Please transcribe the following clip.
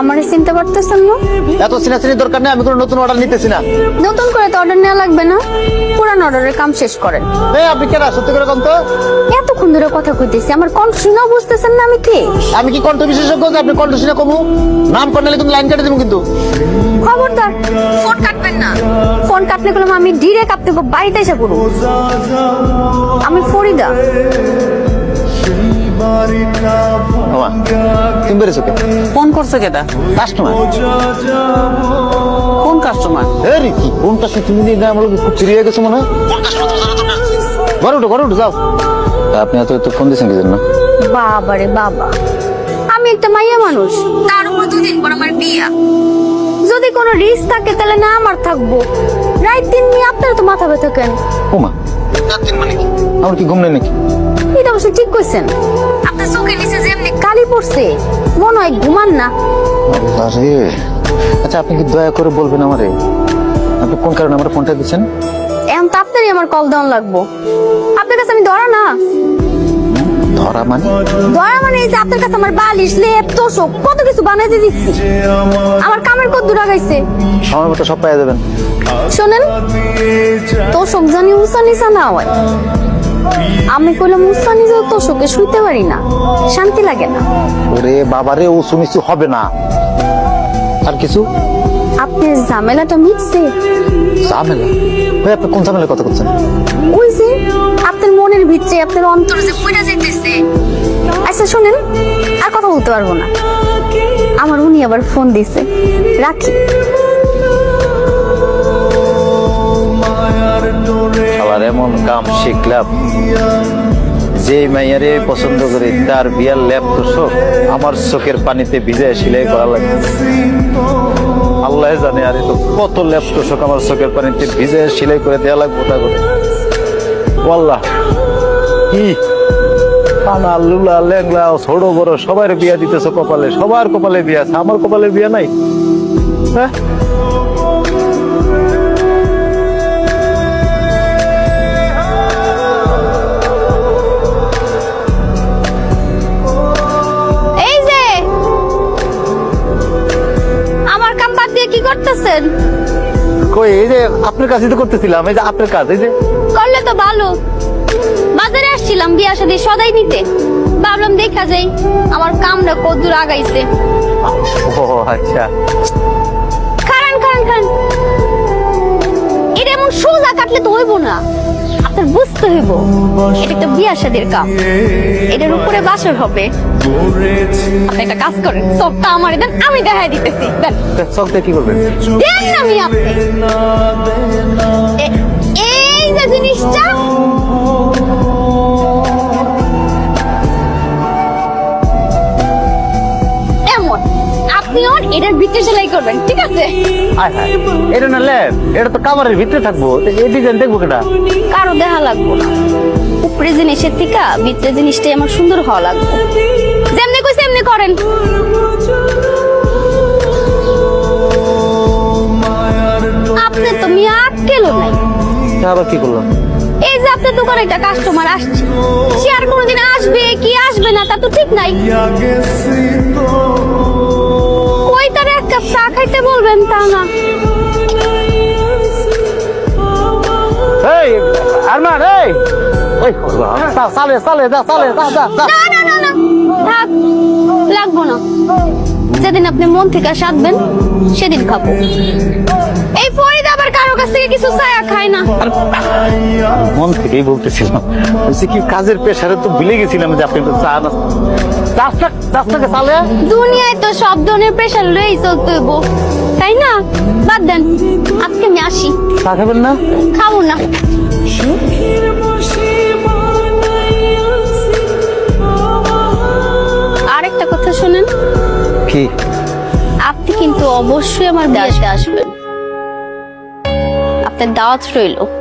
আমারে চিনতে পারতেছেন না? এত চিনাচিনি দরকার নেই আমি কোনো নতুন অর্ডার নিতেছি না। নতুন করে তো অর্ডার নেওয়া লাগবে না? পুরান অর্ডারের কাম শেষ করেন। এই আপনি কেন সত্যি করে কম তো। এতক্ষণ ধরে কথা কইতেছি আমার কণ্ঠ শুনেও বুঝতেছেন না আমি কে? আমি কি কণ্ঠ বিশেষজ্ঞ যে আপনি কণ্ঠ শুনে কমু? নাম করলে তুমি লাইন কেটে দেবো কিন্তু। খবরদার ফোন কাটবেন না। ফোন কাটলে গেলাম আমি ডিরেক্ট আপনাকে বাড়িতে এসে করব আমি ফরিদা। তুমি বেরেছো কে ফোন করছে কেটা কাস্টমার কোন কাস্টমার এই কি কোন কাস্টমার তুমি দিন আমার খুব চিড়িয়ে হয়ে গেছো মনে হয়? ঘরে উঠো ঘরে উঠো যাও। আপনি এত এত ফোন দিয়েছেন কি জন্য? বাবা রে বাবা আমি একটা মাইয়া মানুষ। তার উপর দুদিন পর আমার বিয়া। যদি কোনো রিস্ক থাকে তাহলে না আমার থাকব। রাত দিন নিয়ে আপনার তো মাথা ব্যথা কেন? ওমা মানে কি? আমার কি ঘুম নেই নাকি? এটা অবশ্য ঠিক কইছেন। চোখের নিচে যেমনি কালি পড়ছে মনে হয় ঘুমান না। আরে আচ্ছা আপনি কি দয়া করে বলবেন আমারে? আপনি কোন কারণে আমার ফোনটা দিচ্ছেন? এখন তো আপনারই আমার কল দেওয়ান লাগবো। আপনার কাছে আমি ধরা না। ধরা মানে? ধরা মানে এই যে আপনার কাছে আমার বালিশ লেপ তোষক কত কিছু বানাইতে দিচ্ছি। আমার কামের কত দূর আগাইছে। সময় মতো সব পাইয়া দেবেন। শোনেন তোষক জানি উঁচা নিচা না হয়। আমি কইলাম উঁচা তো তোষকে শুইতে পারি না। শান্তি লাগে না। ওরে বাবারে ও সুনিচু হবে না। আর কিছু? আপনার ঝামেলাটা মিটছে। ঝামেলা? ভাই আপনি কোন ঝামেলার কথা বলছেন ওই যে আপনার মনের ভিতরে আপনার অন্তর যে পড়ে যাইতেছে। আচ্ছা শুনেন আর কথা বলতে পারব না। আমার উনি আবার ফোন দিছে। রাখি। আবার এমন কাম শিখলাম। যে মাইয়ারে পছন্দ করি তার বিয়ার ল্যাপ তো আমার চোখের পানিতে ভিজায় সিলাই করা লাগে আল্লাহ জানে আরে তো কত ল্যাপ শোক আমার চোখের পানিতে ভিজায় সিলাই করে দেওয়া লাগবো তা করে। আল্লাহ কি? কানা, লুলা, ল্যাংলা ছোট বড়, সবার বিয়া দিতেছ কপালে, সবার কপালে বিয়া আছে, আমার কপালে বিয়া নাই? হ্যাঁ? করতেছেন? কই এই যে আপনার কাছে তো করতেছিলাম এই যে আপনার কাজ এই যে। করলে তো ভালো। বাজারে আসছিলাম বিয়া সাথে সদাই নিতে। ভাবলাম দেখা যাই আমার কামরা কদ্দুর আগাইছে। ও আচ্ছা। খান খান খান এটা এমন সোজা কাটলে তো হইব না। বুঝতে হইব। এটা একটা বিয়া শাদির কাম। এটার উপরে বাসর হবে। আপনি একটা কাজ করেন সবটা আমার দেন আমি দেখাই দিতেছি। দেন। সবটা কি করবেন? দেন আমি আপনি। এই যে জিনিসটা এটার ভিতরে সেলাই করবেন ঠিক আছে? আয় হায় এটা না ল্যাব এটা তো কামারের ভিতরে থাকব। তো এই ডিজাইন দেখব কেটা কারও দেখা লাগবো না। উপরে জিনিসের থেকে ভিতরে জিনিসটাই আমার সুন্দর হওয়া লাগবে। যেমনি কইছে এমনি করেন। আপনি তো মিয়া আটকেলো নাই। আবার কি করলাম? এই যে আপনার দোকানে একটা কাস্টমার আসছে সে আর কোনোদিন আসবে কি আসবে না তা তো ঠিক নাই। খাইতে বলবেন তা না। এই আরমান এই। ওই যা যা যা না না না না থাক লাগবো না। যেদিন আপনি মন থেকে সাধবেন সেদিন খাব। এই ফরিদ আবার কারও কাছ থেকে কিছু ছায়া খায় না। মন থেকেই বলতেছিলাম বলছি কি কাজের পেশারে তো ভুলে গেছিলাম যে আপনি তো চা না চাষটা চাষটাকে চালে? দুনিয়ায় তো সব ধরনের প্রেশার লয়েই চলতে হইব। তাই না? বাদ দেন। আজকে আমি আসি। চা খাবেন না? খাব না। আরেকটা কথা শুনেন। কি? আপনি কিন্তু অবশ্যই আমার বিয়েতে আসবেন। আপনার দাওয়াত রইল।